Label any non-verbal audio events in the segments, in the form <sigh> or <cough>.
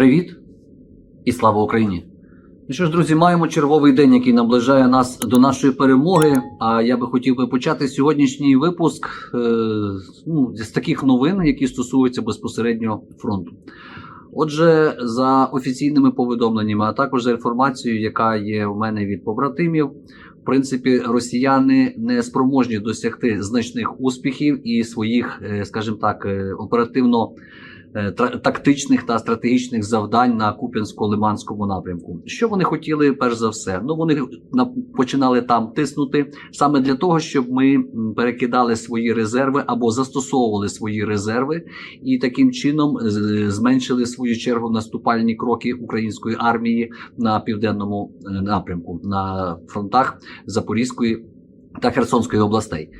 Привіт і слава Україні! Ну що ж, друзі, маємо черговий день, який наближає нас до нашої перемоги. А я би хотів би почати сьогоднішній випуск е, ну, з таких новин, які стосуються безпосередньо фронту. Отже, за офіційними повідомленнями, а також за інформацією, яка є в мене від побратимів, в принципі, росіяни не спроможні досягти значних успіхів і своїх, е, скажімо так, е, оперативно тактичних та стратегічних завдань на Куп'янсько-Лиманському напрямку. Що вони хотіли, перш за все? Ну вони на- починали там тиснути саме для того, щоб ми перекидали свої резерви або застосовували свої резерви, і таким чином зменшили свою чергу наступальні кроки української армії на південному е, напрямку на фронтах Запорізької та Херсонської областей.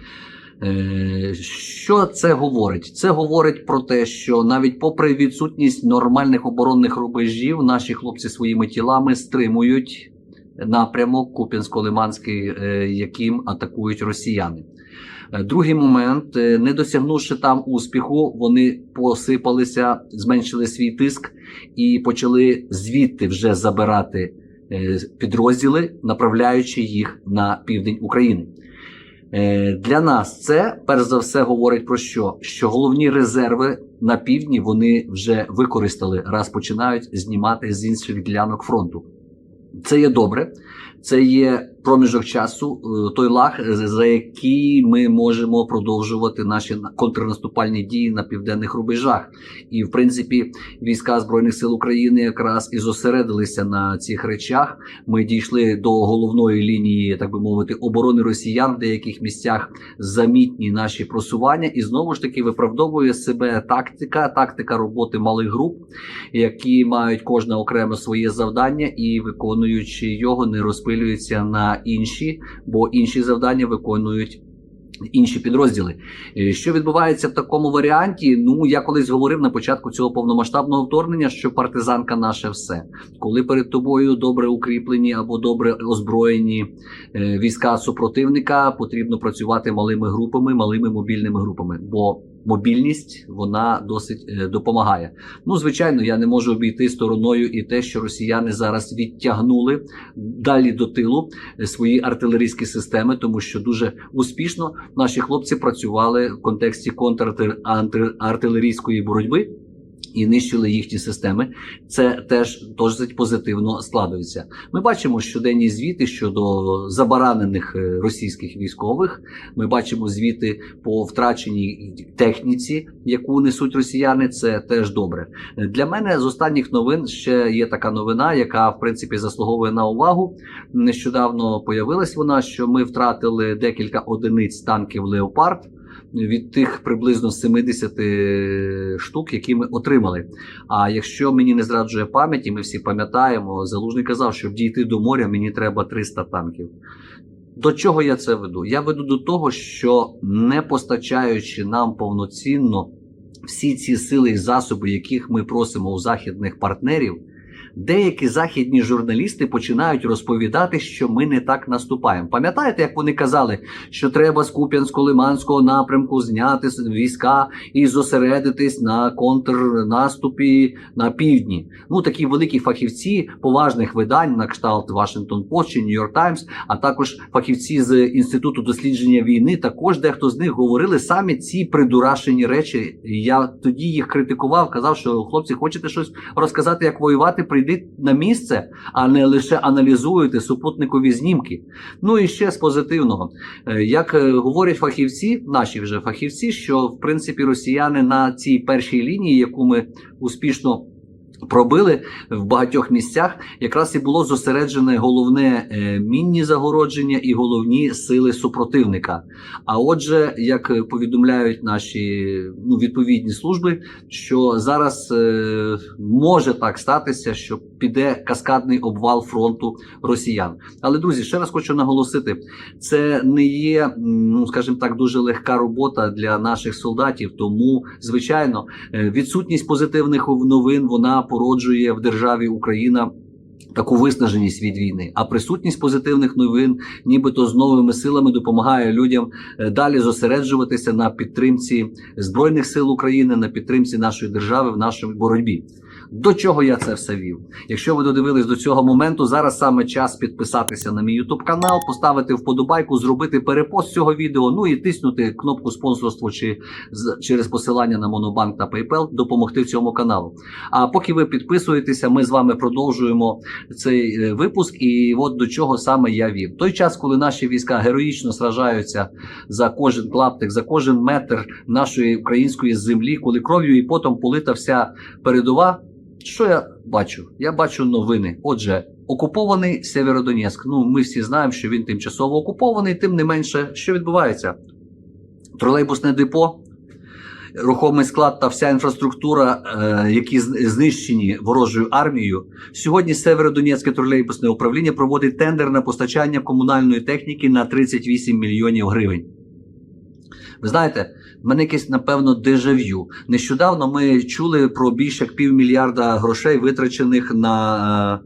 Е, Що це говорить? Це говорить про те, що навіть попри відсутність нормальних оборонних рубежів, наші хлопці своїми тілами стримують напрямок Куп'янсько-Лиманський, е, яким атакують росіяни. Е, Другий момент, не досягнувши там успіху, вони посипалися, зменшили свій тиск і почали звідти вже забирати підрозділи, направляючи їх на південь України. Е, Для нас це перш за все говорить про що? Що головні резерви на півдні вони вже використали, раз починають знімати з інших ділянок фронту. Це є добре. Це є проміжок часу, е, той лаг, за який ми можемо продовжувати наші контрнаступальні дії на південних рубежах. І, в принципі, війська Збройних сил України якраз і зосередилися на цих речах. Ми дійшли до головної лінії, так би мовити, оборони росіян в деяких місцях замітні наші просування, і знову ж таки виправдовує себе тактика, тактика роботи малих груп, які мають кожне окремо своє завдання, і виконуючи його, не розпилюються на інші, бо інші завдання виконують. Інші підрозділи, Е, що відбувається в такому варіанті? Ну я колись говорив на початку цього повномасштабного вторгнення, що партизанка наше все, коли перед тобою добре укріплені або добре озброєні е, війська супротивника, потрібно працювати малими групами, малими мобільними групами, бо мобільність вона досить е, допомагає. Ну, звичайно, я не можу обійти стороною і те, що росіяни зараз відтягнули далі до тилу е, свої артилерійські системи, тому що дуже успішно наші хлопці працювали в контексті контрартилерійської боротьби. І нищили їхні системи. Це теж досить позитивно складується. Ми бачимо щоденні звіти щодо забаранених е, російських військових. Ми бачимо звіти по втраченій техніці, яку несуть росіяни. Це теж добре. Для мене з останніх новин ще є така новина, яка в принципі заслуговує на увагу. Нещодавно появилась вона, що ми втратили декілька одиниць танків Леопард від тих приблизно 70 штук, які ми отримали. А якщо мені не зраджує пам'ять, і ми всі пам'ятаємо, залужний казав, щоб дійти до моря, мені треба 300 танків. До чого я це веду? Я веду до того, що не постачаючи нам повноцінно всі ці сили і засоби, яких ми просимо у західних партнерів, деякі західні журналісти починають розповідати, що ми не так наступаємо. Пам'ятаєте, як вони казали, що треба з Куп'янсько-Лиманського напрямку зняти війська і зосередитись на контрнаступі на півдні? Ну такі великі фахівці поважних видань на кшталт Washington Post чи York Times, а також фахівці з інституту дослідження війни. Також дехто з них говорили саме ці придурашені речі. Я тоді їх критикував, казав, що хлопці, хочете щось розказати, як воювати, прийдіть на місце, а не лише аналізуєте супутникові знімки. Ну і ще з позитивного, Е, як е, говорять фахівці, наші вже фахівці, що в принципі росіяни на цій першій лінії, яку ми успішно пробили в багатьох місцях, якраз і було зосереджене головне е, мінні загородження і головні сили супротивника. А отже, як повідомляють наші ну, відповідні служби, що зараз е, може так статися, що піде каскадний обвал фронту росіян. Але друзі, ще раз хочу наголосити, це не є, ну скажімо так, дуже легка робота для наших солдатів. Тому, звичайно, е, відсутність позитивних новин вона породжує в державі Україна. Таку виснаженість від війни, а присутність позитивних новин, нібито з новими силами, допомагає людям е, далі зосереджуватися на підтримці збройних сил України, на підтримці нашої держави в нашій боротьбі. До чого я це все вів? Якщо ви додивились до цього моменту, зараз саме час підписатися на мій YouTube канал, поставити вподобайку, зробити перепост цього відео, ну і тиснути кнопку спонсорство чи через посилання на Монобанк та PayPal, допомогти цьому каналу. А поки ви підписуєтеся, ми з вами продовжуємо цей е, випуск. І от до чого саме я вів. Той час, коли наші війська героїчно сражаються за кожен клаптик, за кожен метр нашої української землі, коли кров'ю і потом полита вся передова. Що я бачу? Я бачу новини. Отже, окупований Сєвєродонецьк. Ну, ми всі знаємо, що він тимчасово окупований, тим не менше, що відбувається? Тролейбусне депо, рухомий склад та вся інфраструктура, е, які знищені ворожою армією. Сьогодні Северодонецьке тролейбусне управління проводить тендер на постачання комунальної техніки на 38 мільйонів гривень. Ви знаєте, в мене якесь, напевно, дежав'ю. Нещодавно ми чули про більше як півмільярда грошей, витрачених на е,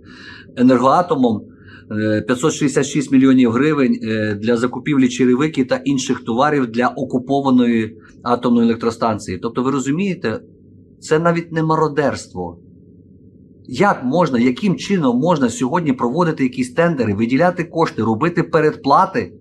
енергоатомом. е, 566 мільйонів гривень е, для закупівлі черевики та інших товарів для окупованої атомної електростанції. Тобто, ви розумієте, це навіть не мародерство. Як можна, яким чином можна сьогодні проводити якісь тендери, виділяти кошти, робити передплати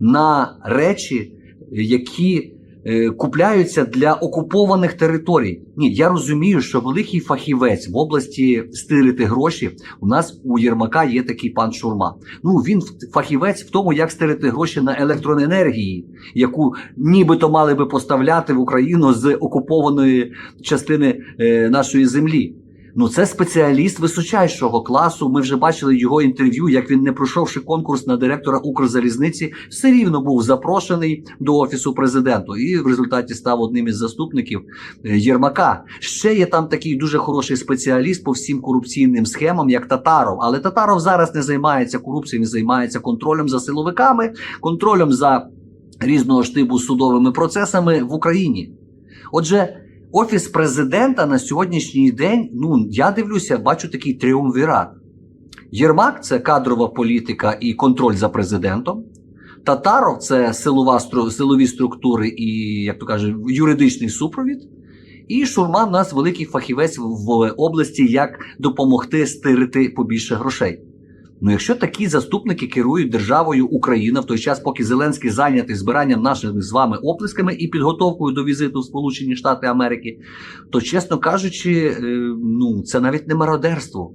на речі, які е, купляються для окупованих територій? Ні, я розумію, що великий фахівець в області стирити гроші. У нас у Єрмака є такий пан Шурма. Ну він фахівець в тому, як стирити гроші на електроенергії, яку нібито мали би поставляти в Україну з окупованої частини е, нашої землі. Ну, це спеціаліст височайшого класу. Ми вже бачили його інтерв'ю, як він, не пройшовши конкурс на директора Укрзалізниці, все рівно був запрошений до офісу президенту і в результаті став одним із заступників е, Єрмака. Ще є там такий дуже хороший спеціаліст по всім корупційним схемам, як Татаров. Але Татаров зараз не займається корупцією, він займається контролем за силовиками, контролем за різного штибу судовими процесами в Україні. Отже. Офіс президента на сьогоднішній день, ну я дивлюся, бачу такий тріумвірат. Єрмак це кадрова політика і контроль за президентом. Татаров це силова, силові структури і, як то кажуть, юридичний супровід. І Шурма в нас великий фахівець в області, як допомогти стирити побільше грошей. Ну, якщо такі заступники керують державою Україна в той час, поки Зеленський зайнятий збиранням нашими з вами оплесками і підготовкою до візиту в Сполучені Штати Америки, то, чесно кажучи, е, ну це навіть не мародерство.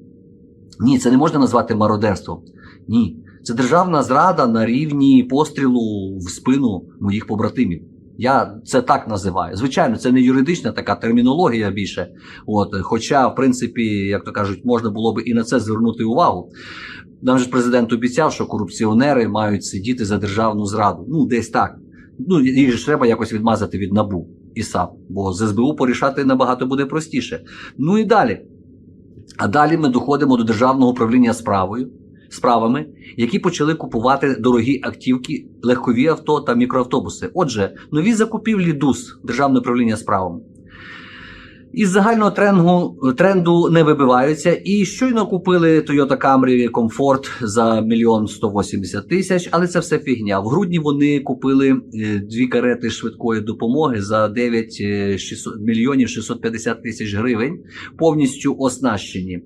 Ні, це не можна назвати мародерством. Ні, це державна зрада на рівні пострілу в спину моїх побратимів. Я це так називаю. Звичайно, це не юридична така термінологія більше. От, хоча, в принципі, як то кажуть, можна було би і на це звернути увагу. Нам же президент обіцяв, що корупціонери мають сидіти за державну зраду. Ну, десь так. Ну, їх ж треба якось відмазати від набу і САП, бо з СБУ порішати набагато буде простіше. Ну і далі. А далі ми доходимо до державного управління справою, справами, які почали купувати дорогі актівки, легкові авто та мікроавтобуси. Отже, нові закупівлі ДУС Державне управління справами. Із загального тренду, тренду не вибиваються. І щойно купили Toyota Camry Comfort за мільйон 180 тисяч, але це все фігня. В грудні вони купили е, дві карети швидкої допомоги за 9 е, 600 мільйонів 650 тисяч гривень, повністю оснащені.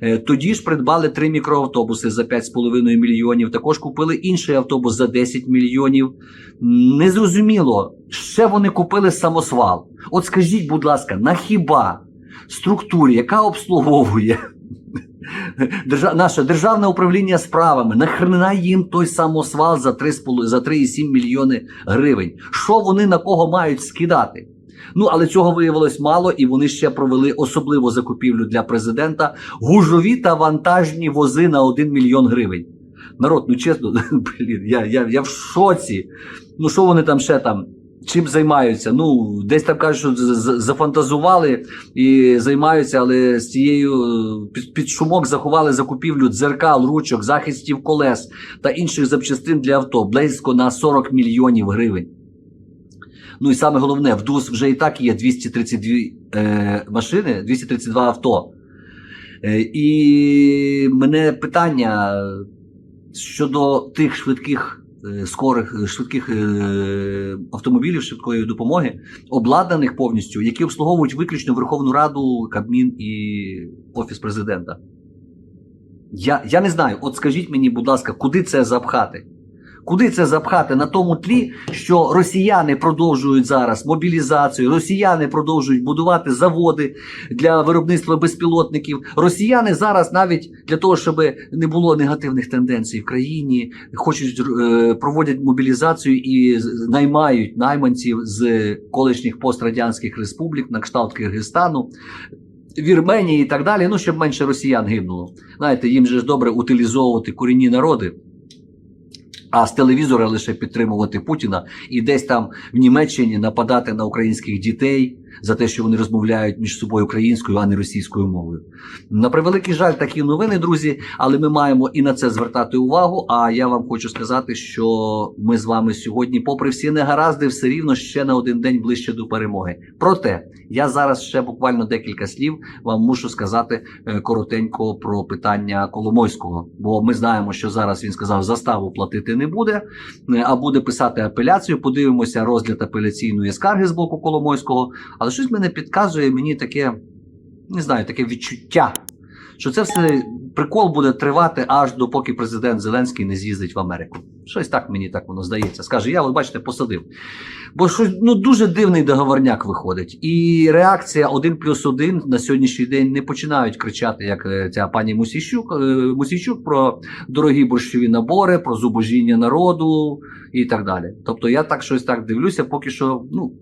Е, Тоді ж придбали три мікроавтобуси за 5,5 мільйонів. Також купили інший автобус за 10 мільйонів. Незрозуміло, ще вони купили самосвал. От скажіть, будь ласка, на хіба структурі, яка обслуговує наше державне управління справами, нахрена їм той самосвал за 3,5 за 3,7 мільйони гривень? Що вони на кого мають скидати? Ну, але цього виявилось мало, і вони ще провели особливу закупівлю для президента гужові та вантажні вози на 1 мільйон гривень. Народ, ну чесно, <laughs> блін, я, я, я в шоці. Ну, що вони там ще там? Чим займаються? Ну, десь там кажуть, що зафантазували і займаються, але з цією е, під, під шумок заховали закупівлю дзеркал, ручок, захистів колес та інших запчастин для авто близько на 40 мільйонів гривень. Ну і саме головне, в ДУС вже і так є 232 е, машини, 232 авто. Е, і мене питання щодо тих швидких скорих е, швидких е, автомобілів швидкої допомоги, обладнаних повністю, які обслуговують виключно Верховну Раду, Кабмін і Офіс президента. Я, я не знаю, от скажіть мені, будь ласка, куди це запхати? Куди це запхати на тому тлі, що росіяни продовжують зараз мобілізацію, росіяни продовжують будувати заводи для виробництва безпілотників. Росіяни зараз навіть для того, щоб не було негативних тенденцій в країні, хочуть е, проводять мобілізацію і наймають найманців з колишніх пострадянських республік на кшталт Киргизстану. Вірменії і так далі, ну щоб менше росіян гинуло. Знаєте, їм же ж добре утилізовувати корінні народи, а з телевізора лише підтримувати Путіна і десь там в Німеччині нападати на українських дітей за те, що вони розмовляють між собою українською, а не російською мовою. На превеликий жаль, такі новини, друзі, але ми маємо і на це звертати увагу. А я вам хочу сказати, що ми з вами сьогодні, попри всі негаразди, все рівно ще на один день ближче до перемоги. Проте я зараз ще буквально декілька слів вам мушу сказати е, коротенько про питання Коломойського. Бо ми знаємо, що зараз він сказав, заставу платити не буде, е, а буде писати апеляцію. Подивимося розгляд апеляційної скарги з боку Коломойського. Але щось мене підказує мені таке, не знаю, таке відчуття, що це все прикол буде тривати аж допоки президент Зеленський не з'їздить в Америку. Щось так мені так воно здається. Скаже, я, от бачите, посадив. Бо щось ну, дуже дивний договорняк виходить. І реакція один плюс один на сьогоднішній день не починають кричати, як е, ця пані Мусійчук, е, Мусійчук про дорогі борщові набори, про зубожіння народу і так далі. Тобто я так щось так дивлюся, поки що, ну.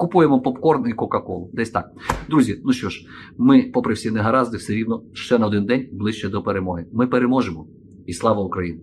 Купуємо попкорн і Кока-Колу. Десь так. Друзі, ну що ж, ми, попри всі негаразди, все рівно ще на один день ближче до перемоги. Ми переможемо. І слава Україні!